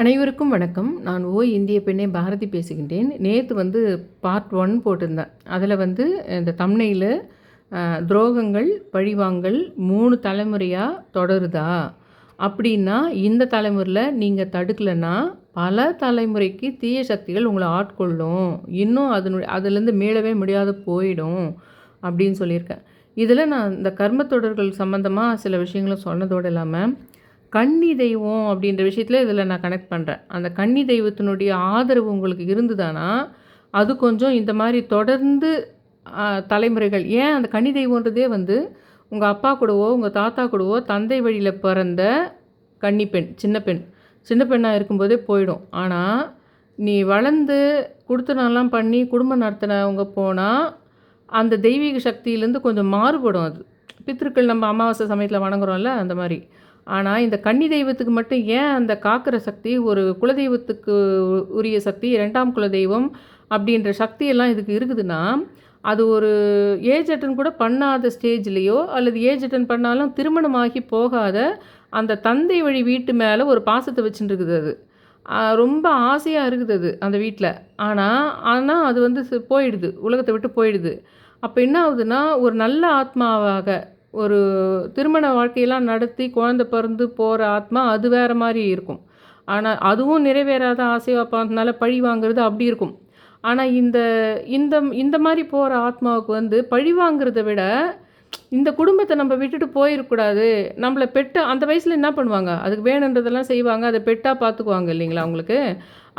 அனைவருக்கும் வணக்கம். நான் ஓ இந்திய பெண்ணே பாரதி பேசுகின்றேன். நேற்று வந்து பார்ட் ஒன் போட்டிருந்தேன். அதில் வந்து இந்த தம்னையில் துரோகங்கள் பழிவாங்கல் மூணு தலைமுறையாக தொடருதா? அப்படின்னா இந்த தலைமுறையில் நீங்கள் தடுக்கலைன்னா பல தலைமுறைக்கு தீய சக்திகள் உங்களை ஆட்கொள்ளும். இன்னும் அதனுடைய அதுலேருந்து மீளவே முடியாத போயிடும் அப்படின்னு சொல்லியிருக்கேன். இதில் நான் இந்த கர்ம தொடர்கள் சம்மந்தமாக சில விஷயங்களும் சொன்னதோடு இல்லாமல் கன்னி தெய்வம் அப்படின்ற விஷயத்தில் இதில் நான் கனெக்ட் பண்ணுறேன் அந்த கன்னி தெய்வத்தினுடைய ஆதரவு உங்களுக்கு இருந்ததுன்னா அது கொஞ்சம் இந்த மாதிரி தொடர்ந்து தலைமுறைகள். ஏன் அந்த கன்னி தெய்வன்றதே வந்து உங்கள் அப்பா கூடவோ உங்கள் தாத்தா கூடவோ தந்தை வழியில் பிறந்த கன்னி பெண் சின்ன பெண். சின்ன பெண்ணாக இருக்கும்போதே போயிடும். ஆனால் நீ வளர்ந்து கொடுத்தனெல்லாம் பண்ணி குடும்பம் நடத்தினவங்க போனால் அந்த தெய்வீக சக்தியிலேருந்து கொஞ்சம் மாறுபடும் அது. பித்திருக்கள் நம்ம அமாவாசை சமயத்தில் வணங்குறோம்ல அந்த மாதிரி. ஆனால் இந்த கன்னி தெய்வத்துக்கு மட்டும் ஏன் அந்த காக்கிற சக்தி ஒரு குலதெய்வத்துக்கு உரிய சக்தி இரண்டாம் குலதெய்வம் அப்படின்ற சக்தியெல்லாம் இதுக்கு இருக்குதுன்னா அது ஒரு ஏஜ் அட்டன் கூட பண்ணாத ஸ்டேஜ்லேயோ அல்லது ஏஜ் அட்டன் பண்ணாலும் திருமணமாகி போகாத அந்த தந்தை வழி வீட்டு மேலே ஒரு பாசத்தை வச்சுட்டு இருக்குது அது ரொம்ப ஆசையாக இருக்குது அது அந்த வீட்டில் ஆனால் ஆனால் அது வந்து போயிடுது. உலகத்தை விட்டு போயிடுது. அப்போ என்ன ஆகுதுன்னா ஒரு நல்ல ஆத்மாவாக ஒரு திருமண வாழ்க்கையெல்லாம் நடத்தி குழந்தை பிறந்து போகிற ஆத்மா அது வேறு மாதிரி இருக்கும். ஆனால் அதுவும் நிறைவேறாத ஆசையாக பார்த்தனால பழி வாங்குறது அப்படி இருக்கும். ஆனால் இந்த இந்த இந்த மாதிரி போகிற ஆத்மாவுக்கு வந்து பழி வாங்குறத விட இந்த குடும்பத்தை நம்ம விட்டுட்டு போயிடக்கூடாது நம்மளை பெட்டை அந்த வயசில் என்ன பண்ணுவாங்க? அதுக்கு வேணுன்றதெல்லாம் செய்வாங்க அதை பெட்டாக பார்த்துக்குவாங்க இல்லைங்களா அவங்களுக்கு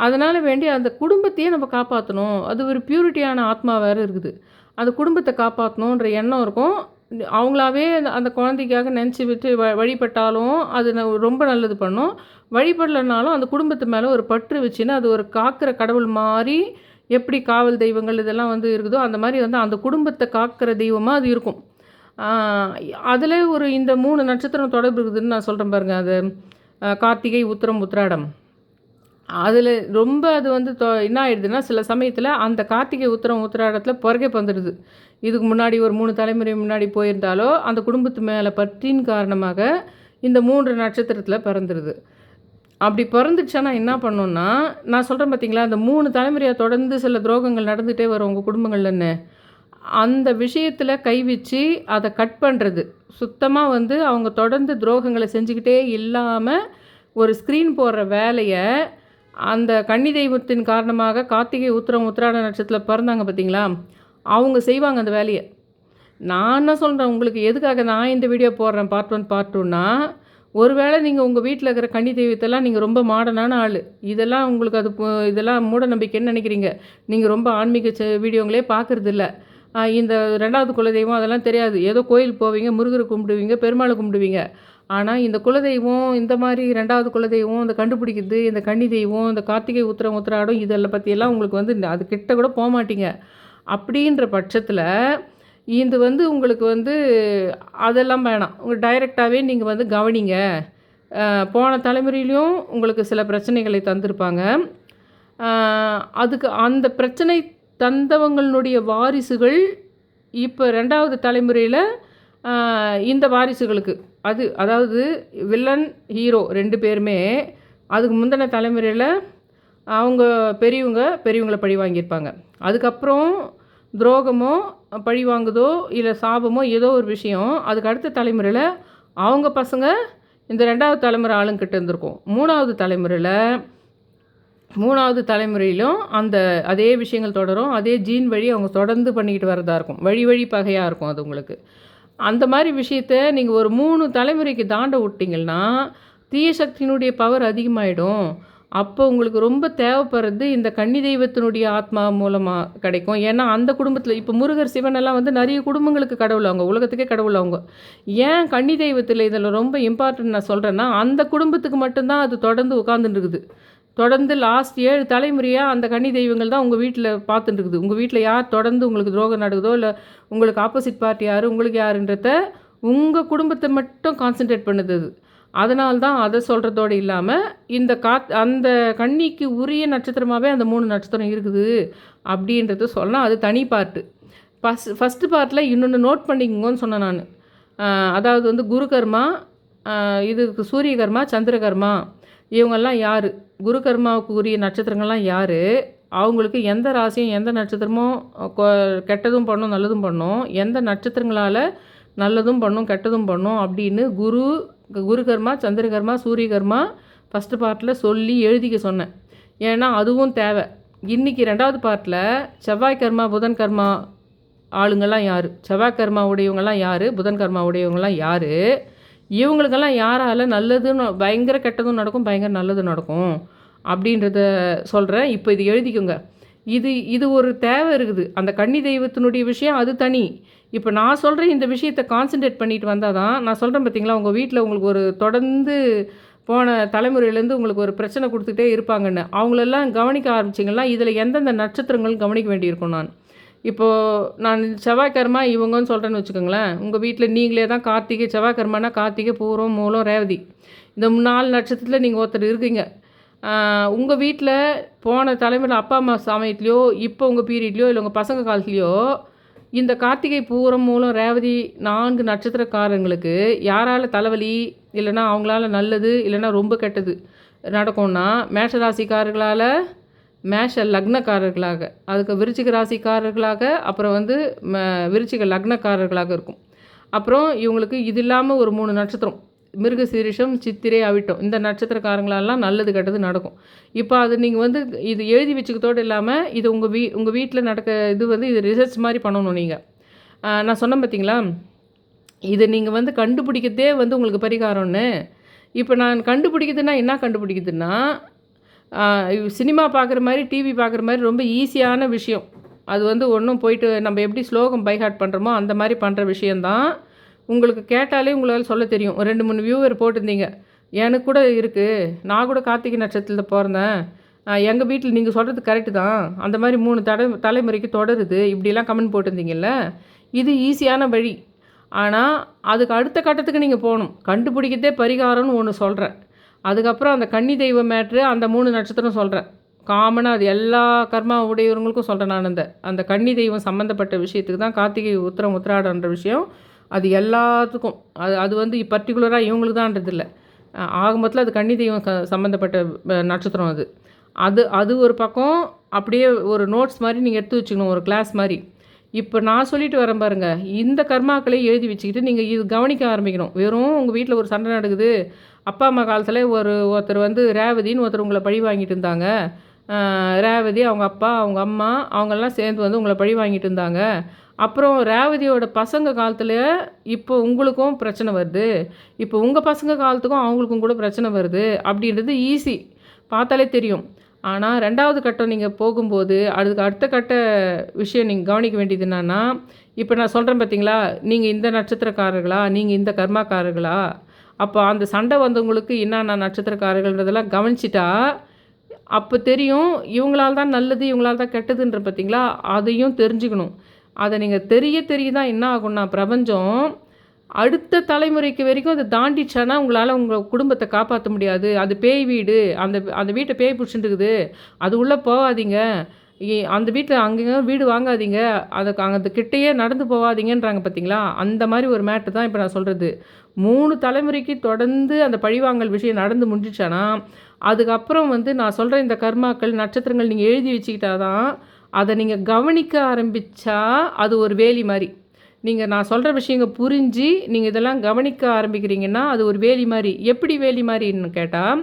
அதனால் வேண்டி அந்த குடும்பத்தையே நம்ம காப்பாற்றணும் அது ஒரு பியூரிட்டியான ஆத்மா வேறு இருக்குது. அந்த குடும்பத்தை காப்பாற்றணுன்ற எண்ணம் இருக்கும். அவங்களாவே அந்த அந்த குழந்தைக்காக நினச்சி விட்டு வ வழிபட்டாலும் அது ந- ரொம்ப நல்லது பண்ணும். வழிபடலைனாலும் அந்த குடும்பத்து மேலே ஒரு பற்று வச்சுன்னா அது ஒரு காக்கிற கடவுள் மாதிரி எப்படி காவல் தெய்வங்கள் இதெல்லாம் வந்து இருக்குதோ அந்த மாதிரி வந்து அந்த குடும்பத்தை காக்கிற தெய்வமாக அது இருக்கும். அதில் ஒரு இந்த மூணு நட்சத்திரம் தொடர்பு இருக்குதுன்னு நான் சொல்கிறேன் பாருங்கள் அது கார்த்திகை உத்திரம் உத்திராடம். அதில் ரொம்ப அது வந்து தொ என்ன ஆயிடுதுன்னா சில சமயத்தில் அந்த கார்த்திகை உத்தரம் உத்திராடத்தில் பிறகே வந்துடுது இதுக்கு முன்னாடி ஒரு மூணு தலைமுறை முன்னாடி போயிருந்தாலோ அந்த குடும்பத்து மேலே பற்றின் காரணமாக இந்த மூன்று நட்சத்திரத்தில் பிறந்துடுது அப்படி பிறந்துச்சுன்னா என்ன பண்ணோன்னா நான் சொல்கிறேன் பார்த்தீங்களா அந்த மூணு தலைமுறையாக தொடர்ந்து சில துரோகங்கள் நடந்துகிட்டே வரும் உங்கள் குடும்பங்கள்லன்னு. அந்த விஷயத்தில் கை வச்சு அதை கட் பண்ணுறது சுத்தமாக வந்து அவங்க தொடர்ந்து துரோகங்களை செஞ்சுக்கிட்டே இல்லாமல் ஒரு ஸ்க்ரீன் போடுற வேலையை அந்த கன்னி தெய்வத்தின் காரணமாக கார்த்திகை உத்திரம் உத்திராட நட்சத்திரத்தில் பிறந்தாங்க பார்த்தீங்களா அவங்க செய்வாங்க அந்த வேலையை. நான் என்ன சொல்கிறேன் உங்களுக்கு எதுக்காக நான் இந்த வீடியோ போடுறேன்? பார்ட் ஒன் பார்ட் டூன்னா ஒருவேளை நீங்கள் உங்கள் வீட்டில் இருக்கிற கன்னி தெய்வத்தெல்லாம் நீங்கள் ரொம்ப மாடர்னான ஆள். இதெல்லாம் உங்களுக்கு அது இதெல்லாம் மூட நம்பிக்கைன்னு நினைக்கிறீங்க. நீங்கள் ரொம்ப ஆன்மீக செ- வீடியோங்களே பார்க்குறதில்ல இந்த ரெண்டாவது குலதெய்வம் அதெல்லாம் தெரியாது. ஏதோ கோயில் போவீங்க முருகரை கும்பிடுவீங்க பெருமாளை கும்பிடுவீங்க. ஆனால் இந்த குலதெய்வம் இந்த மாதிரி ரெண்டாவது குலதெய்வம் இந்த கண்டுபிடிக்கிறது இந்த கன்னி தெய்வம் இந்த கார்த்திகை உத்திரம் உத்திராடம் இதெல்லாம் பற்றியெல்லாம் உங்களுக்கு வந்து அது கிட்ட கூட போக மாட்டீங்க. அப்படின்ற பட்சத்தில் இது வந்து உங்களுக்கு வந்து அதெல்லாம் வேணாம். உங்கள் டைரெக்டாகவே நீங்கள் வந்து கவனிங்க. போன தலைமுறையிலையும் உங்களுக்கு சில பிரச்சனைகளை தந்திருப்பாங்க. அதுக்கு அந்த பிரச்சனை தந்தவங்களுடைய வாரிசுகள் இப்போ ரெண்டாவது தலைமுறையில் இந்த வாரிசுகளுக்கு அது அதாவது வில்லன் ஹீரோ ரெண்டு பேருமே அதுக்கு முந்தின தலைமுறையில் அவங்க பெரியவங்க பெரியவங்களை பழி வாங்கியிருப்பாங்க. அதுக்கப்புறம் துரோகமோ பழி வாங்குதோ இல்லை சாபமோ ஏதோ ஒரு விஷயம் அதுக்கு அடுத்த தலைமுறையில் அவங்க பசங்க இந்த ரெண்டாவது தலைமுறை ஆளுங்கிட்ட இருந்திருக்கும். மூணாவது தலைமுறையில் மூணாவது தலைமுறையிலும் அந்த அதே விஷயங்கள் தொடரும். அதே ஜீன் வழி அவங்க தொடர்ந்து பண்ணிக்கிட்டு வரதா இருக்கும். வழி வழி பகையாக இருக்கும் அது உங்களுக்கு. அந்த மாதிரி விஷயத்த நீங்கள் ஒரு மூணு தலைமுறைக்கு தாண்ட விட்டிங்கன்னா தீய சக்தியினுடைய பவர் அதிகமாகிடும் அப்போ உங்களுக்கு ரொம்ப தேவைப்படுறது இந்த கன்னி தெய்வத்தினுடைய ஆத்மா மூலமாக கிடைக்கும். ஏன்னா அந்த குடும்பத்தில் இப்போ முருகர் சிவன் எல்லாம் வந்து நிறைய குடும்பங்களுக்கு கடவுள் அவங்க உலகத்துக்கே கடவுள் அவங்க. ஏன் கன்னி தெய்வத்தில் இதில் ரொம்ப இம்பார்ட்டன்ட் நான் சொல்கிறேன்னா அந்த குடும்பத்துக்கு மட்டும்தான் அது தொடர்ந்து உட்காந்துட்டு இருக்குது. தொடர்ந்து லாஸ்ட் ஏழு தலைமுறையாக அந்த கன்னி தெய்வங்கள் தான் உங்கள் வீட்டில் பார்த்துட்டு இருக்குது உங்கள் வீட்டில் யார் தொடர்ந்து உங்களுக்கு துரோகம் நடக்குதோ இல்லை உங்களுக்கு ஆப்போசிட் பார்ட்டி யார் உங்களுக்கு யாருன்றத உங்கள் குடும்பத்தை மட்டும் கான்சென்ட்ரேட் பண்ணுது அது. அதனால தான் அதை சொல்கிறதோடு இல்லாமல் இந்த காத் அந்த கன்னிக்கு உரிய நட்சத்திரமாகவே அந்த மூணு நட்சத்திரம் இருக்குது அப்படின்றத சொல்லலாம் அது தனி பார்ட்டு ஃபஸ்ட் ஃபஸ்ட்டு பார்ட்டில் இன்னொன்று நோட் பண்ணிக்கோங்கன்னு சொன்னேன் நான். அதாவது வந்து குரு கர்மா இதுக்கு சூரிய கர்மா சந்திர கர்மா. இவங்கெல்லாம் யார்? குரு கர்மாவுக்கு உரிய நட்சத்திரங்கள்லாம் யார்? அவங்களுக்கு எந்த ராசியும் எந்த நட்சத்திரமும் கொ- கெட்டதும் பண்ணும் நல்லதும் பண்ணும். எந்த நட்சத்திரங்களால் நல்லதும் பண்ணும் கெட்டதும் பண்ணும் அப்படின்னு குரு குரு கர்மா சந்திர கர்மா சூரிய கர்மா ஃபஸ்ட்டு பார்ட்டில் சொல்லி எழுதிக்க சொன்னேன். ஏன்னா அதுவும் தேவை. இன்றைக்கி ரெண்டாவது பார்ட்டில் செவ்வாய் கர்மா புதன் கர்மா ஆளுங்கெல்லாம் யார்? செவ்வாய் கர்மா உடையவங்கெல்லாம் யார்? புதன் கர்மா உடையவங்கெல்லாம் யார்? இவங்களுக்கெல்லாம் யாரால் நல்லதும் பயங்கர கெட்டதும் நடக்கும் பயங்கர நல்லதும் நடக்கும் அப்படின்றத சொல்கிறேன் இப்போ இது எழுதிக்கோங்க. இது இது ஒரு தேவை இருக்குது. அந்த கன்னி தெய்வத்தினுடைய விஷயம் அது தனி. இப்போ நான் சொல்கிற இந்த விஷயத்தை கான்சென்ட்ரேட் பண்ணிட்டு வந்தால் தான் நான் சொல்கிறேன் பார்த்தீங்களா உங்கள் வீட்டில் உங்களுக்கு ஒரு தொடர்ந்து போன தலைமுறையிலேருந்து உங்களுக்கு ஒரு பிரச்சனை கொடுத்துட்டே இருப்பாங்கன்னு. அவங்களெல்லாம் கவனிக்க ஆரம்பிச்சிங்கன்னா இதில் எந்தெந்த நட்சத்திரங்களும் கவனிக்க வேண்டியிருக்கும் நான். இப்போது நான் செவ்வாய்க்கிழமை இவங்கன்னு சொல்கிறேன்னு வச்சுக்கோங்களேன். உங்கள் வீட்டில் நீங்களே தான் கார்த்திகை செவ்வாய்க்கிழமைனா கார்த்திகை பூரம் மூலம் ரேவதி. இந்த நாலு நட்சத்திரத்தில் நீங்கள் ஒருத்தர் இருக்கீங்க. உங்கள் வீட்டில் போன தலைமுறை அப்பா அம்மா சமயத்துலையோ இப்போ உங்கள் பீரியட்லையோ இல்லை உங்கள் பசங்க காலத்துலையோ இந்த கார்த்திகை பூரம் மூலம் ரேவதி நான்கு நட்சத்திரக்காரங்களுக்கு யாரால் தலைவலி இல்லைன்னா அவங்களால நல்லது இல்லைன்னா ரொம்ப கெட்டது நடக்கும்னா மேஷராசிக்காரர்களால் மேஷ லக்னக்காரர்களாக அதுக்கு விருச்சிக ராசிக்காரர்களாக அப்புறம் வந்து ம விருச்சிக லக்னக்காரர்களாக இருக்கும். அப்புறம் இவங்களுக்கு இது இல்லாமல் ஒரு மூணு நட்சத்திரம். மிருக சீரிஷம் சித்திரை அவிட்டம். இந்த நட்சத்திரக்காரங்களெல்லாம் நல்லது கெட்டது நடக்கும். இப்போ அது நீங்கள் வந்து இது எழுதி வச்சுக்கத்தோடு இல்லாமல் இது உங்கள் வீ உங்கள் வீட்டில் நடக்க இது வந்து இது ரிசர்ச் மாதிரி பண்ணணும் நீங்கள் நான் சொன்னேன் பார்த்தீங்களா இதை நீங்கள் வந்து கண்டுபிடிக்கிறதே வந்து உங்களுக்கு பரிகாரம்னு. இப்போ நான் கண்டுபிடிக்கிதுன்னா என்ன கண்டுபிடிக்குதுன்னா சினிமா பார்க்குற மாதிரி டிவி பார்க்குற மாதிரி ரொம்ப ஈஸியான விஷயம். அது வந்து ஒன்றும் போயிட்டு நம்ம எப்படி ஸ்லோகம் பைஹார்ட் பண்ணுறோமோ அந்த மாதிரி பண்ணுற விஷயந்தான் உங்களுக்கு கேட்டாலே உங்களால் சொல்ல தெரியும். ரெண்டு மூணு வியூவர் போட்டிருந்தீங்க. எனக்கு கூட இருக்குது நான் கூட கார்த்திகை நட்சத்திரத்தில் பிறந்தேன். எங்கள் வீட்டில் நீங்கள் சொல்கிறது கரெக்டு தான். அந்த மாதிரி மூணு தடை தலைமுறைக்கு தொடருது. இப்படிலாம் கமெண்ட் போட்டிருந்தீங்கல்ல? இது ஈஸியான வழி. ஆனால் அதுக்கு அடுத்த கட்டத்துக்கு நீங்கள் போகணும். கண்டுபிடிக்கிறதே பரிகாரம்னு ஒன்று சொல்கிறேன் அதுக்கப்புறம் அந்த கன்னி தெய்வ மேட்ரு அந்த மூணு நட்சத்திரம் சொல்கிறேன் காமனாக அது எல்லா கர்மா உடையவங்களுக்கும் சொல்கிறேன் நான் அந்த அந்த கன்னி தெய்வம் சம்மந்தப்பட்ட விஷயத்துக்கு தான் கார்த்திகை உத்திரம் உத்திராடன்ற விஷயம் அது எல்லாத்துக்கும். அது அது வந்து பர்டிகுலராக இவங்களுக்கு தான்றதில்லை இல்லை. ஆக மொத்தத்தில் அது கன்னி தெய்வம் க சம்மந்தப்பட்ட நட்சத்திரம் அது. அது அது ஒரு பக்கம் அப்படியே ஒரு நோட்ஸ் மாதிரி நீங்கள் எடுத்து வச்சுக்கணும் ஒரு கிளாஸ் மாதிரி. இப்போ நான் சொல்லிட்டு வரேன் பாருங்கள் இந்த கர்மாக்களை எழுதி வச்சுக்கிட்டு நீங்கள் இது கவனிக்க ஆரம்பிக்கணும். வெறும் உங்கள் வீட்டில் ஒரு சண்டை நடக்குது அப்பா அம்மா காலத்தில் ஒரு ஒருத்தர் வந்து ரேவதின்னு ஒருத்தர் உங்களை பழி வாங்கிட்டு இருந்தாங்க. ரேவதி அவங்க அப்பா அவங்க அம்மா அவங்கெல்லாம் சேர்ந்து வந்து உங்களை பழி வாங்கிட்டு இருந்தாங்க. அப்புறம் ரேவதியோட பசங்க காலத்தில் இப்போ உங்களுக்கும் பிரச்சனை வருது. இப்போ உங்கள் பசங்க காலத்துக்கும் அவங்களுக்கும் கூட பிரச்சனை வருது. அப்படின்றது ஈஸி பார்த்தாலே தெரியும். ஆனால் ரெண்டாவது கட்டம் நீங்கள் போகும்போது அதுக்கு அடுத்த கட்ட விஷயம் நீங்கள் கவனிக்க வேண்டியது என்னென்னா இப்போ நான் சொல்கிறேன் பார்த்தீங்களா நீங்கள் இந்த நட்சத்திரக்காரர்களா? நீங்கள் இந்த கர்மாக்காரர்களா? அப்போ அந்த சண்டை வந்தவங்களுக்கு என்னென்ன நட்சத்திரக்காரர்கள்ன்றதெல்லாம் கவனிச்சிட்டா அப்போ தெரியும் இவங்களால தான் நல்லது இவங்களால் தான் கெட்டதுன்ற பார்த்தீங்களா அதையும் தெரிஞ்சுக்கணும். அதை நீங்கள் தெரிய தெரிய தான் என்ன ஆகும்னா பிரபஞ்சம் அடுத்த தலைமுறைக்கு வரைக்கும் அதை தாண்டிச்சானா உங்களால் உங்கள் குடும்பத்தை காப்பாற்ற முடியாது. அது பேய் வீடு அந்த அந்த வீட்டை பேய் பிடிச்சிட்டுருக்குது அது உள்ளே போகாதீங்க. இ- அந்த வீட்டில் அங்கங்க வீடு வாங்காதீங்க. அதுக்கு அந்த கிட்டேயே நடந்து போகாதீங்கன்றாங்க பார்த்தீங்களா அந்த மாதிரி ஒரு மேட்டு தான் இப்போ நான் சொல்கிறது மூணு தலைமுறைக்கு தொடர்ந்து அந்த பழிவாங்கல் விஷயம் நடந்து முடிஞ்சிச்சானா அதுக்கப்புறம் வந்து நான் சொல்கிற இந்த கர்மாக்கள் நட்சத்திரங்கள் நீங்கள் எழுதி வச்சுக்கிட்டாதான் அதை நீங்கள் கவனிக்க ஆரம்பித்தா அது ஒரு வேலி மாதிரி நீங்கள் நான் சொல்கிற விஷயங்கள் புரிஞ்சு நீங்கள் இதெல்லாம் கவனிக்க ஆரம்பிக்கிறீங்கன்னா அது ஒரு வேலி மாதிரி எப்படி வேலி மாதிரின்னு கேட்டால்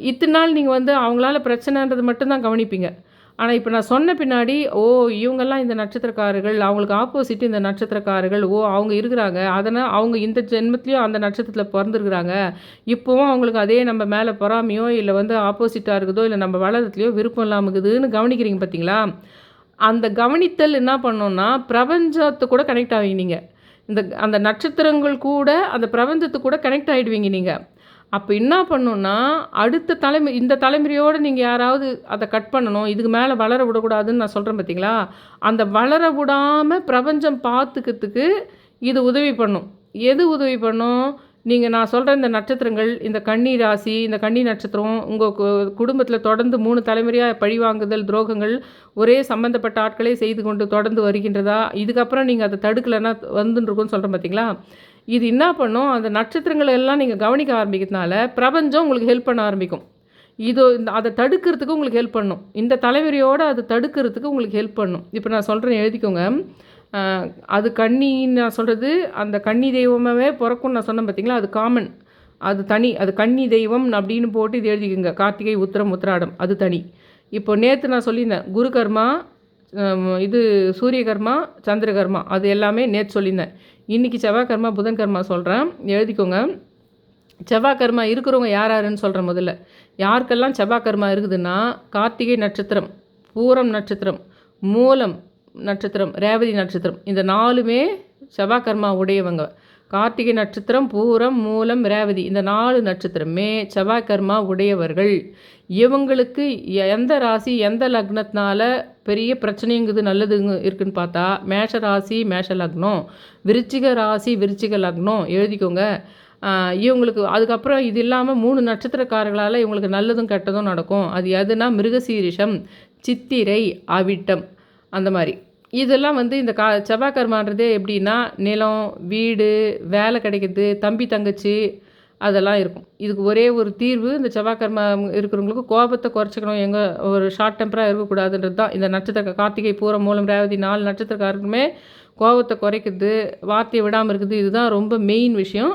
இத்தனை நாள் நீங்கள் வந்து அவங்களால பிரச்சனைன்றது மட்டும்தான் கவனிப்பீங்க. ஆனால் இப்போ நான் சொன்ன பின்னாடி ஓ இவங்கெல்லாம் இந்த நட்சத்திரக்காரர்கள் அவங்களுக்கு ஆப்போசிட் இந்த நட்சத்திரக்காரர்கள். ஓ அவங்க இருக்கிறாங்க. அதனால் அவங்க இந்த ஜென்மத்துலேயும் அந்த நட்சத்திரத்தில் பிறந்திருக்கிறாங்க. இப்போவும் அவங்களுக்கு அதே நம்ம மேலே பொறாமையோ இல்லை வந்து ஆப்போசிட்டாக இருக்குதோ இல்லை நம்ம வளரத்துலையோ விருப்பம் இல்லாமல் இருக்குதுன்னு கவனிக்கிறீங்க பார்த்தீங்களா அந்த கவனித்தல் என்ன பண்ணோன்னா பிரபஞ்சத்தை கூட கனெக்ட் ஆவீங்க நீங்கள் இந்த அந்த நட்சத்திரங்கள் கூட அந்த பிரபஞ்சத்து கூட கனெக்ட் ஆகிடுவீங்க நீங்கள் அப்போ என்ன பண்ணுன்னா அடுத்த தலைமை இந்த தலைமுறையோடு நீங்கள் யாராவது அதை கட் பண்ணணும் இதுக்கு மேலே வளர விடக்கூடாதுன்னு நான் சொல்கிறேன் பார்த்தீங்களா அந்த வளர விடாமல் பிரபஞ்சம் பார்த்துக்கிறதுக்கு இது உதவி பண்ணும். எது உதவி பண்ணும்? நீங்கள் நான் சொல்கிற இந்த நட்சத்திரங்கள் இந்த கன்னி ராசி இந்த கன்னி நட்சத்திரம் உங்கள் குடும்பத்தில் தொடர்ந்து மூணு தலைமுறையாக பழிவாங்குதல் துரோகங்கள் ஒரே சம்பந்தப்பட்ட ஆட்களே செய்து கொண்டு தொடர்ந்து வருகின்றதா? இதுக்கப்புறம் நீங்கள் அதை தடுக்கலைன்னா வந்துருக்குன்னு சொல்கிறேன் பார்த்தீங்களா இது என்ன பண்ணும்? அந்த நட்சத்திரங்களை எல்லாம் நீங்கள் கவனிக்க ஆரம்பிக்கிறதுனால பிரபஞ்சம் உங்களுக்கு ஹெல்ப் பண்ண ஆரம்பிக்கும். இது இந்த அதை தடுக்கிறதுக்கு உங்களுக்கு ஹெல்ப் பண்ணும். இந்த தலைவரியோடு அதை தடுக்கிறதுக்கு உங்களுக்கு ஹெல்ப் பண்ணும். இப்போ நான் சொல்கிறேன் எழுதிக்கோங்க. அது கன்னின்னு நான் சொல்கிறது அந்த கன்னி தெய்வமாகவே பிறக்கும்னு நான் சொன்னேன் பார்த்தீங்களா அது காமன் அது தனி அது கன்னி தெய்வம் அப்படின்னு போட்டு இது எழுதிக்கோங்க. கார்த்திகை உத்திரம் உத்திராடம். அது தனி. இப்போ நேற்று நான் சொல்லியிருந்தேன் குரு கர்மா இது சூரிய கர்மா அது எல்லாமே நேற்று சொல்லியிருந்தேன். இன்றைக்கி செவ்வாய் கர்மா புதன் கர்மா சொல்கிறேன் எழுதிக்கோங்க. செவ்வாய் கர்மா இருக்கிறவங்க யார் யாருன்னு சொல்கிறேன் முதல்ல. யாருக்கெல்லாம் செவ்வாய் கர்மா இருக்குதுன்னா கார்த்திகை நட்சத்திரம் பூரம் நட்சத்திரம் மூலம் நட்சத்திரம் ரேவதி நட்சத்திரம் இந்த நாலுமே செவ்வாய் கர்மா உடையவங்க. கார்த்திகை நட்சத்திரம் பூரம் மூலம் ரேவதி இந்த நாலு நட்சத்திரமே செவ்வாய் கர்மா உடையவர்கள். இவங்களுக்கு எந்த ராசி எந்த லக்னத்தினால பெரிய பிரச்சனைங்குது நல்லதுங்க இருக்குன்னு பார்த்தா மேஷ ராசி மேஷ லக்னம். விருச்சிக ராசி விருச்சிக லக்னம். எழுதிக்கோங்க. இவங்களுக்கு அதுக்கப்புறம் இது இல்லாமல் மூணு நட்சத்திரக்காரர்களால் இவங்களுக்கு நல்லதும் கெட்டதும் நடக்கும். அது எதுனா மிருகசீரிஷம் சித்திரை அவிட்டம் அந்த மாதிரி. இதெல்லாம் வந்து இந்த கா செவ்வாய் கர்மான்றது எப்படின்னா நிலம் வீடு வேலை கிடைக்கிறது தம்பி தங்கச்சி அதெல்லாம் இருக்கும். இதுக்கு ஒரே ஒரு தீர்வு இந்த செவ்வாய் கர்மா இருக்கிறவங்களுக்கு கோபத்தை குறைச்சிக்கணும். எங்கே ஒரு ஷார்ட் டெம்பராக இருக்கக்கூடாதுன்றது தான். இந்த நட்சத்திர கார்த்திகை பூரம் மூலம் ரேவதி நாலு நட்சத்திரக்காரருக்குமே கோபத்தை குறைக்கிறது வார்த்தையை விடாமல் இருக்குது இதுதான் ரொம்ப மெயின் விஷயம்.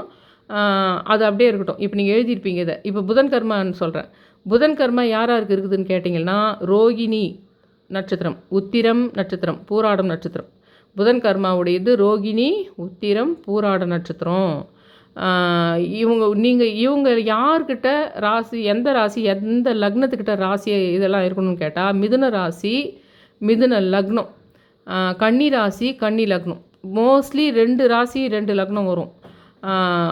அது அப்படியே இருக்கட்டும். இப்போ நீங்கள் எழுதியிருப்பீங்க இதை. இப்போ புதன் கர்மான்னு சொல்கிறேன் புதன் கர்மா யார் யாருக்கு இருக்குதுன்னு கேட்டிங்கன்னா ரோகிணி. நட்சத்திரம். உத்திரம் நட்சத்திரம். பூராடம் நட்சத்திரம். புதன் கர்மாவுடையது ரோகிணி உத்திரம் பூராட நட்சத்திரம். இவங்க நீங்கள் இவங்க யார்கிட்ட ராசி எந்த ராசி எந்த லக்னத்துக்கிட்ட ராசி இதெல்லாம் இருக்கணும்னு கேட்டால் மிதுன ராசி மிதுன லக்னம். கன்னி ராசி கன்னி லக்னம். மோஸ்ட்லி ரெண்டு ராசி ரெண்டு லக்னம் வரும்.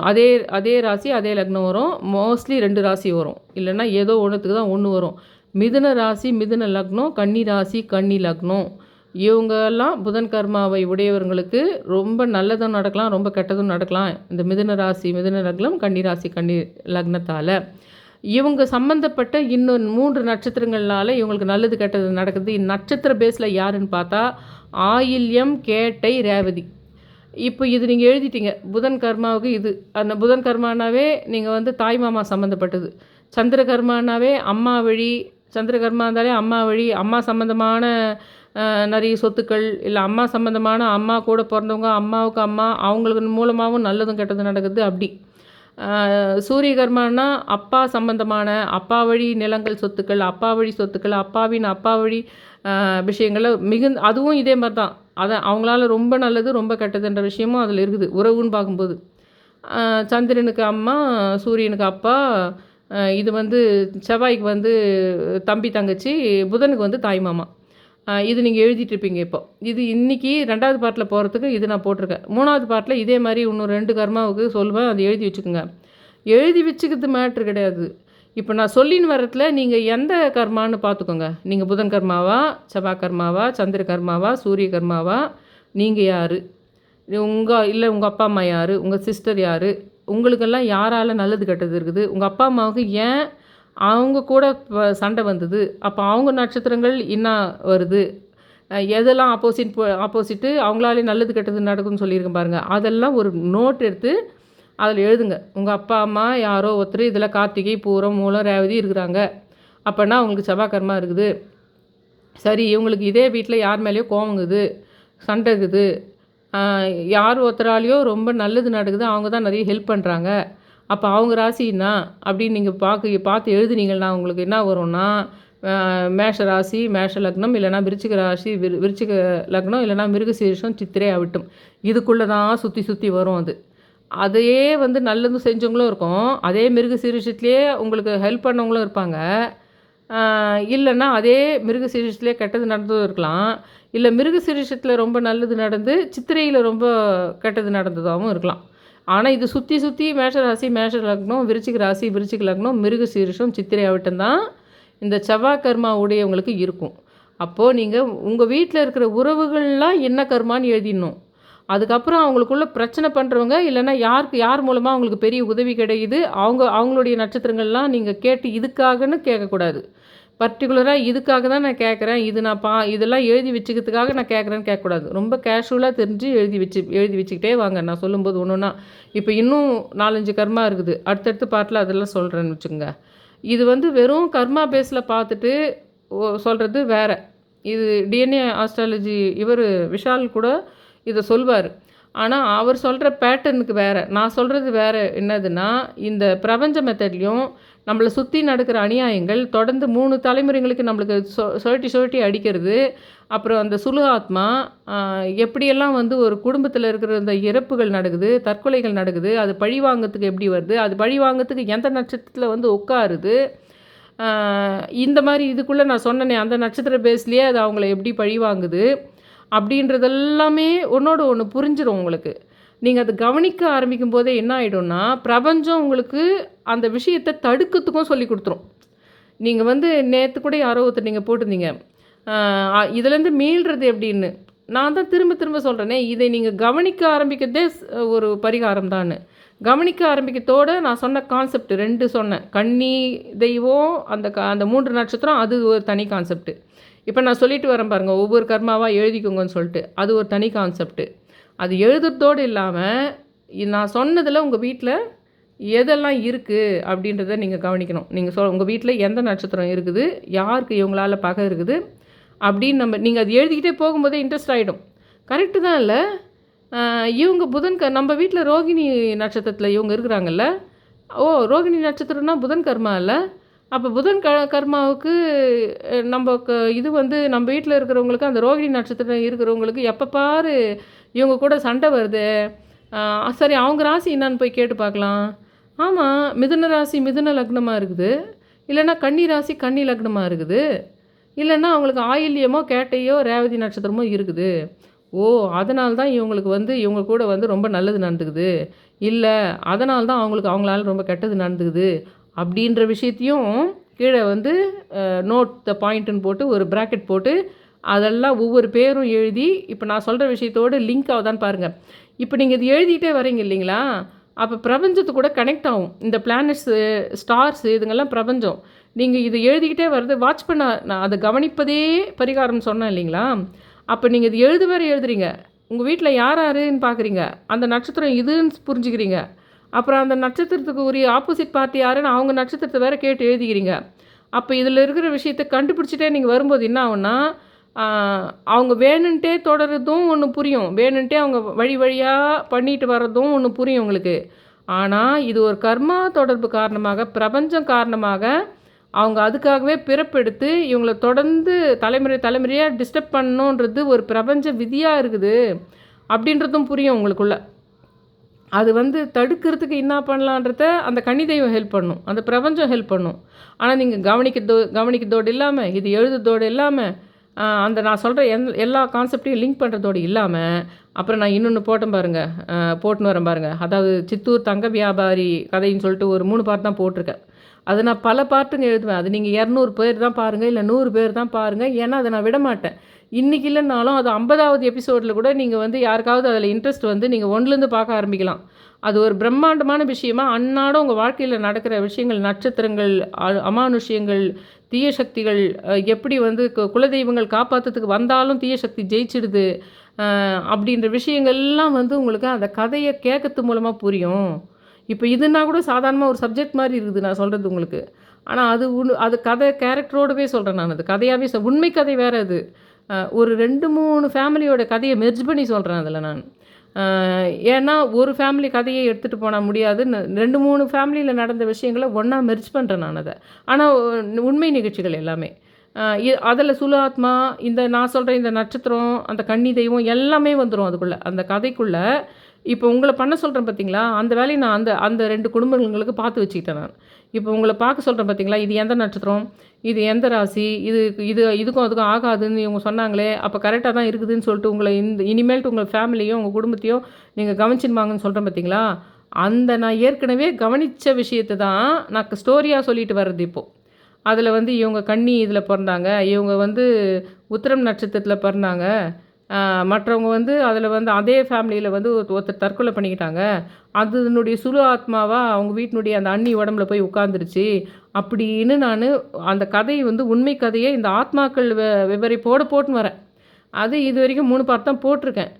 அதே அதே ராசி அதே லக்னம் வரும். மோஸ்ட்லி ரெண்டு ராசி வரும். இல்லைன்னா ஏதோ ஒன்றுத்துக்கு தான் ஒன்று வரும். மிதுன ராசி மிதுன லக்னம் கன்னி ராசி கன்னி லக்னம். இவங்கெல்லாம் புதன் கர்மாவை உடையவர்களுக்கு ரொம்ப நல்லதும் நடக்கலாம் ரொம்ப கெட்டதும் நடக்கலாம். இந்த மிதுன ராசி மிதுன லக்னம் கன்னி ராசி கன்னி லக்னத்தால். இவங்க சம்மந்தப்பட்ட இன்னொரு மூன்று நட்சத்திரங்கள்னால இவங்களுக்கு நல்லது கெட்டது நடக்குது. நட்சத்திர பேஸில் யாருன்னு பார்த்தா ஆயில்யம் கேட்டை ரேவதி. இப்போ இது நீங்கள் எழுதிட்டீங்க. புதன் கர்மாவுக்கு இது. அந்த புதன் கர்மானாவே நீங்கள் வந்து தாய் மாமா சம்மந்தப்பட்டது சந்திர கர்மானாவே அம்மா வழி சந்திரகர்மா இருந்தாலே அம்மா வழி அம்மா சம்மந்தமான நிறைய சொத்துக்கள் இல்லை அம்மா சம்மந்தமான அம்மா கூட பிறந்தவங்க அம்மாவுக்கு அம்மா அவங்களுக்கு மூலமாகவும் நல்லதும் கெட்டதும் நடக்குது அப்படி. சூரிய கர்மானா அப்பா சம்பந்தமான அப்பா வழி நிலங்கள் சொத்துக்கள் அப்பா வழி சொத்துக்கள் அப்பாவின் அப்பா வழி விஷயங்களை மிகுந்த அதுவும் இதே மாதிரி தான் அதை அவங்களால ரொம்ப நல்லது ரொம்ப கெட்டதுன்ற விஷயமும் அதில் இருக்குது உறவுன்னு பார்க்கும்போது. சந்திரனுக்கு அம்மா சூரியனுக்கு அப்பா இது வந்து செவ்வாய்க்கு வந்து தம்பி தங்கச்சி புதனுக்கு வந்து தாய் மாமா. இது நீங்கள் எழுதிட்டுருப்பீங்க இப்போ. இது இன்றைக்கி ரெண்டாவது பார்ட்டில் போகிறதுக்கு இது நான் போட்டிருக்கேன். மூணாவது பார்ட்டில் இதே மாதிரி இன்னும் ரெண்டு கர்மாவுக்கு சொல்லுவேன் அதை எழுதி வச்சுக்கோங்க. எழுதி வச்சுக்கிறது மேட்ரு கிடையாது. இப்போ நான் சொல்லின்னு வரத்தில் நீங்கள் எந்த கர்மான்னு பார்த்துக்கோங்க. நீங்கள் புதன் கர்மாவா செவ்வாய் கர்மாவா சந்திர கர்மாவா சூரிய கர்மாவா நீங்கள் யார்? உங்கள் இல்லை உங்கள் அப்பா அம்மா யார்? உங்கள் சிஸ்டர் யார்? உங்களுக்கெல்லாம் யாரால் நல்லது கெட்டது இருக்குது? உங்கள் அப்பா அம்மாவுக்கு ஏன் அவங்க கூட சண்டை வந்தது? அப்போ அவங்க நட்சத்திரங்கள் என்ன வருது? எதெல்லாம் ஆப்போசிட் ஆப்போசிட்டு அவங்களாலே நல்லது கெட்டது நடக்கும்னு சொல்லியிருக்கேன் பாருங்கள் அதெல்லாம் ஒரு நோட் எடுத்து அதில் எழுதுங்க. உங்கள் அப்பா அம்மா யாரோ ஒருத்தர் இதில் கார்த்திகை பூரம் மூலம் ரேவதி இருக்கிறாங்க. அப்போனா அவங்களுக்கு செவ்வாக்கரமாக இருக்குது. சரி இவங்களுக்கு இதே வீட்டில் யார் மேலேயோ கோவங்குது சண்டை இருக்குது. யார் ஒருத்தராலேயோ ரொம்ப நல்லது நடக்குது அவங்க தான் நிறைய ஹெல்ப் பண்ணுறாங்க அப்போ அவங்க ராசின்னா அப்படின்னு நீங்கள் பார்க்க பார்த்து எழுதுனீங்கன்னா உங்களுக்கு என்ன வரும்னா மேஷ ராசி மேஷ லக்னம் இல்லைனா விருச்சிக ராசி விரு விருச்சிக லக்னம் இல்லைனா மிருகசீரிஷம் சித்திரை அவிட்டம். இதுக்குள்ளே தான் சுற்றி சுற்றி வரும் அது. அதையே வந்து நல்லதும் செஞ்சவங்களும் இருக்கும். அதே மிருகசீரிஷத்துலேயே உங்களுக்கு ஹெல்ப் பண்ணவங்களும் இருப்பாங்க. இல்லைன்னா அதே மிருக சீரிஷத்துலேயே கெட்டது நடந்ததும் இருக்கலாம். இல்லை மிருக சீரிஷத்தில் ரொம்ப நல்லது நடந்து சித்திரையில் ரொம்ப கெட்டது நடந்ததாகவும் இருக்கலாம். ஆனால் இது சுற்றி சுற்றி மேஷ ராசி மேஷ லக்னம் விருச்சிக ராசி விருச்சிக லக்னம் மிருகசீரிஷம் சித்திரை ஆகட்டும் தான் இந்த செவ்வாய் கர்மா உடையவங்களுக்கு இருக்கும். அப்போது நீங்கள் உங்கள் வீட்டில் இருக்கிற உறவுகள்லாம் என்ன கர்மான்னு எழுதிடணும். அதுக்கப்புறம் அவங்களுக்குள்ள பிரச்சனை பண்ணுறவங்க இல்லைன்னா யாருக்கு யார் மூலமாக அவங்களுக்கு பெரிய உதவி கிடைக்குது அவங்க அவங்களுடைய நட்சத்திரங்கள்லாம் நீங்கள் கேட்டு இதுக்காகன்னு கேட்கக்கூடாது. பர்டிகுலராக இதுக்காக தான் நான் கேட்குறேன் இது நான் பா இதெல்லாம் எழுதி வச்சுக்கிறதுக்காக நான் கேட்குறேன்னு கேட்கக்கூடாது ரொம்ப கேஷுவலாக தெரிஞ்சு எழுதி வச்சு எழுதி வச்சுக்கிட்டே வாங்க. நான் சொல்லும்போது ஒன்று ஒன்றா இப்போ இன்னும் நாலஞ்சு கர்மா இருக்குது. அடுத்தடுத்து பாட்டில் அதெல்லாம் சொல்கிறேன்னு வச்சுக்கோங்க. இது வந்து வெறும் கர்மா பேஸில் பார்த்துட்டு சொல்கிறது வேறு. இது டிஎன்ஏ ஆஸ்ட்ராலஜி இவர் விஷால் கூட இதை சொல்வார். ஆனால் அவர் சொல்கிற பேட்டர்னுக்கு வேறு. நான் சொல்கிறது வேறு. என்னதுன்னா இந்த பிரபஞ்ச மெத்தட்லேயும் நம்மளை சுற்றி நடக்கிற அநியாயங்கள் தொடர்ந்து மூணு தலைமுறைங்களுக்கு நம்மளுக்கு சொ சுழட்டி சுழட்டி அடிக்கிறது அப்புறம் அந்த சுலுகாத்மா எப்படியெல்லாம் வந்து ஒரு குடும்பத்தில் இருக்கிற இந்த இறப்புகள் நடக்குது தற்கொலைகள் நடக்குது அது பழி வாங்கிறதுக்கு எப்படி வருது அது பழி வாங்கிறதுக்கு எந்த நட்சத்திரத்தில் வந்து உட்காருது இந்த மாதிரி இதுக்குள்ளே நான் சொன்னேனே அந்த நட்சத்திர பேஸ்லேயே அது அவங்கள எப்படி பழி வாங்குது அப்படின்றதெல்லாமே ஒன்றோடு ஒன்று புரிஞ்சிடும் உங்களுக்கு. நீங்கள் அதை கவனிக்க ஆரம்பிக்கும் போதே என்ன ஆகிடும்னா பிரபஞ்சம் உங்களுக்கு அந்த விஷயத்தை தடுக்கிறதுக்கும் சொல்லி கொடுத்துரும். நீங்கள் வந்து நேற்று கூட யாரோ ஒருத்தர் நீங்கள் போட்டிருந்தீங்க. இதுலேருந்து மீள்றது எப்படின்னு? நான் தான் திரும்ப திரும்ப சொல்கிறேனே இதை நீங்கள் கவனிக்க ஆரம்பிக்கிறதே ஒரு பரிகாரம் தான் கவனிக்க ஆரம்பிக்கத்தோடு நான் சொன்ன கான்செப்ட் ரெண்டு சொன்னேன். கன்னி தெய்வம் அந்த க அந்த மூன்று நட்சத்திரம் அது ஒரு தனி கான்செப்ட்டு இப்போ நான் சொல்லிட்டு வரேன் பாருங்கள் ஒவ்வொரு கர்மாவாக எழுதிக்கோங்கன்னு சொல்லிட்டு அது ஒரு தனி கான்செப்ட்டு அது எழுதுறதோடு இல்லாமல் நான் சொன்னதில் உங்கள் வீட்டில் எதெல்லாம் இருக்குது அப்படின்றத நீங்கள் கவனிக்கணும். நீங்கள் சொல் உங்கள் வீட்டில் எந்த நட்சத்திரம் இருக்குது யாருக்கு இவங்களால் பகை இருக்குது அப்படின்னு நம்ம நீங்கள் அது எழுதிக்கிட்டே போகும்போதே இன்ட்ரெஸ்ட் ஆகிடும் கரெக்டு தான் இல்லை? இவங்க புதன் க நம்ம வீட்டில் ரோகிணி நட்சத்திரத்தில் இவங்க இருக்கிறாங்கல்ல? ஓ ரோகிணி நட்சத்திரம்னா புதன் கர்மா இல்லை? அப்போ புதன் க கர்மாவுக்கு நம்ம க இது வந்து நம்ம வீட்டில் இருக்கிறவங்களுக்கு அந்த ரோகிணி நட்சத்திரம் இருக்கிறவங்களுக்கு எப்போ பாரு இவங்க கூட சண்டை வருது. சரி அவங்க ராசி என்னான்னு போய் கேட்டு பார்க்கலாம். ஆமாம் மிதுன ராசி மிதுன லக்னமாக இருக்குது. இல்லைன்னா கன்னி ராசி கன்னி லக்னமாக இருக்குது. இல்லைன்னா அவங்களுக்கு ஆயில்யமோ கேட்டையோ ரேவதி நட்சத்திரமோ இருக்குது. ஓ அதனால தான் இவங்களுக்கு வந்து இவங்க கூட வந்து ரொம்ப நல்லது நடந்துக்குது. இல்லை அதனால தான் அவங்களுக்கு அவங்களால ரொம்ப கெட்டது நடந்துக்குது. அப்படின்ற விஷயத்தையும் கீழே வந்து நோட் த பாயிண்ட்டுன்னு போட்டு ஒரு ப்ராக்கெட் போட்டு அதெல்லாம் ஒவ்வொரு பேரும் எழுதி இப்போ நான் சொல்கிற விஷயத்தோடு லிங்க் ஆகுதான்னு பாருங்கள் இப்போ நீங்கள் இது எழுதிட்டே வரீங்க இல்லைங்களா? அப்போ பிரபஞ்சத்து கூட கனெக்ட் ஆகும். இந்த பிளானட்ஸு ஸ்டார்ஸு இதுங்கெல்லாம் பிரபஞ்சம். நீங்கள் இது எழுதிக்கிட்டே வர்றது வாட்ச் பண்ண நான் அதை கவனிப்பதே பரிகாரம் சொன்னேன் இல்லைங்களா? அப்போ நீங்கள் இது எழுது வேறு எழுதுறீங்க. உங்கள் வீட்டில் யார் யாருன்னு பார்க்குறீங்க அந்த நட்சத்திரம் இதுன்னு புரிஞ்சுக்கிறீங்க. அப்புறம் அந்த நட்சத்திரத்துக்கு உரிய ஆப்போசிட் பார்ட்டி யாருன்னு அவங்க நட்சத்திரத்தை வேறு கேட்டு எழுதிக்கிறீங்க. அப்போ இதில் இருக்கிற விஷயத்தை கண்டுபிடிச்சிட்டே நீங்கள் வரும்போது என்ன ஆகுன்னா அவங்க வேணுன்ட்டே தொடர்றதும் ஒன்று புரியும். வேணுன்ட்டே அவங்க வழி வழியாக பண்ணிட்டு வர்றதும் ஒன்று புரியும் உங்களுக்கு. ஆனால் இது ஒரு கர்மா தொடர்பு காரணமாக பிரபஞ்சம் காரணமாக அவங்க அதுக்காகவே பிறப்பெடுத்து இவங்களை தொடர்ந்து தலைமுறை தலைமுறையாக டிஸ்டர்ப் பண்ணணுன்றது ஒரு பிரபஞ்ச விதியாக இருக்குது. அப்படின்றதும் புரியும் உங்களுக்குள்ள. அது வந்து தடுக்கிறதுக்கு என்ன பண்ணலான்றத அந்த கனி தெய்வம் ஹெல்ப் பண்ணும். அந்த பிரபஞ்சம் ஹெல்ப் பண்ணும். ஆனால் நீங்கள் கவனிக்கிறதோ கவனிக்கிறதோடு இல்லாமல் இது எழுதுறதோடு இல்லாமல் அந்த நான் சொல்கிற எந் எல்லா கான்செப்டையும் லிங்க் பண்ணுறதோடு இல்லாமல் அப்புறம் நான் இன்னொன்று போட்டேன் பாருங்கள் போட்டுன்னு வரேன் பாருங்கள் அதாவது சித்தூர் தங்க வியாபாரி கதைன்னு சொல்லிட்டு ஒரு மூணு பார்ட் தான் போட்டிருக்கேன். அது நான் பல பாட்டுங்க எழுதுவேன். அது நீங்கள் இரநூறு பேர் தான் பாருங்கள் இல்லை நூறு பேர் தான் பாருங்கள் ஏன்னா அதை நான் விட மாட்டேன். இன்றைக்கி இல்லைனாலும் அது ஐம்பதாவது எபிசோடில் கூட நீங்கள் வந்து யாருக்காவது அதில் இன்ட்ரெஸ்ட் வந்து நீங்கள் ஒன்றுலேருந்து பார்க்க ஆரம்பிக்கலாம். அது ஒரு பிரம்மாண்டமான விஷயமா அன்னாடம் உங்கள் வாழ்க்கையில் நடக்கிற விஷயங்கள் நட்சத்திரங்கள் அமானுஷ்யங்கள் தீய சக்திகள் எப்படி வந்து குலதெய்வங்கள் காப்பாற்றுறதுக்கு வந்தாலும் தீய சக்தி ஜெயிச்சிடுது. அப்படின்ற விஷயங்கள்லாம் வந்து உங்களுக்கு அந்த கதையை கேட்கறது மூலமாக புரியும். இப்போ இதுனா கூட சாதாரணமாக ஒரு சப்ஜெக்ட் மாதிரி இருக்குது நான் சொல்கிறது உங்களுக்கு. ஆனால் அது உன் அது கதை கேரக்டரோடவே சொல்கிறேன் நான் அது. கதையாகவே சொல் உண்மை கதை வேறு அது. ஒரு ரெண்டு மூணு ஃபேமிலியோட கதையை மெர்ஜ் பண்ணி சொல்கிறேன் அதில் நான். ஏன்னா ஒரு ஃபேமிலி கதையை எடுத்துகிட்டு போனால் முடியாது ரெண்டு மூணு ஃபேமிலியில் நடந்த விஷயங்களை ஒன்றா மெர்ஜ் பண்ணுறேன் நான் அதை. ஆனால் உண்மை நிகழ்ச்சிகள் எல்லாமே. அதில் சுலாத்மா இந்த நான் சொல்கிற இந்த நட்சத்திரம் அந்த கன்னி தெய்வம் எல்லாமே வந்துடும் அதுக்குள்ளே. அந்த கதைக்குள்ளே இப்போ உங்களை பண்ண சொல்கிறேன் பார்த்தீங்களா அந்த வேலையை நான் அந்த அந்த ரெண்டு குடும்பங்களுக்கு பார்த்து வச்சுக்கிட்டேன் நான். இப்போ உங்களை பார்க்க சொல்கிறேன் பார்த்தீங்களா இது எந்த நட்சத்திரம்? இது எந்த ராசி? இது இது இதுக்கும் அதுக்கும் ஆகாதுன்னு இவங்க சொன்னாங்களே அப்போ கரெக்டாக தான் இருக்குதுன்னு சொல்லிட்டு உங்களை இந்த இனிமேல்ட்டு உங்கள் ஃபேமிலியும் உங்கள் குடும்பத்தையும் நீங்கள் கவனிச்சிருவாங்கன்னு சொல்கிறேன் பார்த்தீங்களா அந்த நான் ஏற்கனவே கவனித்த விஷயத்தை தான் நான் ஸ்டோரியாக சொல்லிட்டு வர்றது இப்போது அதில் வந்து இவங்க கண்ணி இதில் பிறந்தாங்க. இவங்க வந்து உத்திரம் நட்சத்திரத்தில் பிறந்தாங்க. மற்றவங்க வந்து அதில் வந்து அதே ஃபேமிலியில் வந்து ஒருத்தர் தற்கொலை பண்ணிக்கிட்டாங்க. அதனுடைய சுழு ஆத்மாவாக அவங்க வீட்டினுடைய அந்த அண்ணி உடம்புல போய் உட்காந்துருச்சு அப்படின்னு நான் அந்த கதையை வந்து உண்மை கதையை இந்த ஆத்மாக்கள் விவரி போட போட்டுன்னு வரேன். அது இது வரைக்கும் மூணு பார்த்து தான் போட்டிருக்கேன்.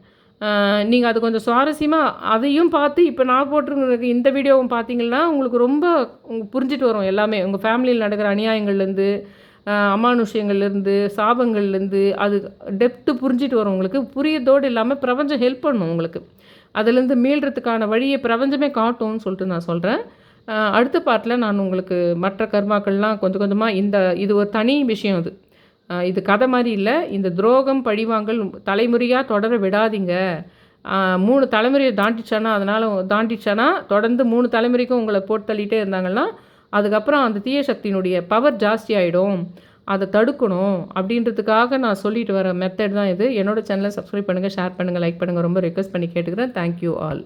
நீங்கள் அது கொஞ்சம் சுவாரஸ்யமாக அதையும் பார்த்து இப்போ நான் போட்டிருக்க இந்த வீடியோவும் பார்த்தீங்கன்னா உங்களுக்கு ரொம்ப புரிஞ்சிட்டு வரும் எல்லாமே. உங்கள் ஃபேமிலியில் நடக்கிற அநியாயங்கள்லேருந்து அமானுஷ்யங்கள்லேருந்து சாபங்கள்லேருந்து அது டெப்த்து புரிஞ்சிட்டு வரும் உங்களுக்கு புரியதோடு இல்லாமல் பிரபஞ்சம் ஹெல்ப் பண்ணும் உங்களுக்கு. அதுலேருந்து மீள்றதுக்கான வழியை பிரபஞ்சமே காட்டும்னு சொல்லிட்டு நான் சொல்கிறேன் அடுத்த பாட்டில் நான் உங்களுக்கு மற்ற கர்மாக்கள்லாம் கொஞ்சம் கொஞ்சமாக இந்த இது ஒரு தனி விஷயம் அது. இது கதை மாதிரி இல்லை. இந்த துரோகம் பழிவாங்கல் தலைமுறையாக தொடர விடாதீங்க. மூணு தலைமுறையை தாண்டிச்சானா அதனால் தாண்டிச்சானா தொடர்ந்து மூணு தலைமுறைக்கும் உங்களை போட்டு தள்ளிகிட்டே இருந்தாங்கன்னா அதுக்கப்புறம் அந்த தீய சக்தியினுடைய பவர் ஜாஸ்தி ஆகிடும் அதை தடுக்கணும் அப்படின்றதுக்காக நான் சொல்லிட்டு வர மெத்தட் தான் இது. என்னோடய சேனலை சப்ஸ்கிரைப் பண்ணுங்கள் ஷேர் பண்ணுங்கள் லைக் பண்ணுங்கள் ரொம்ப ரெக்வஸ்ட் பண்ணி கேட்டுக்கிறேன். Thank you all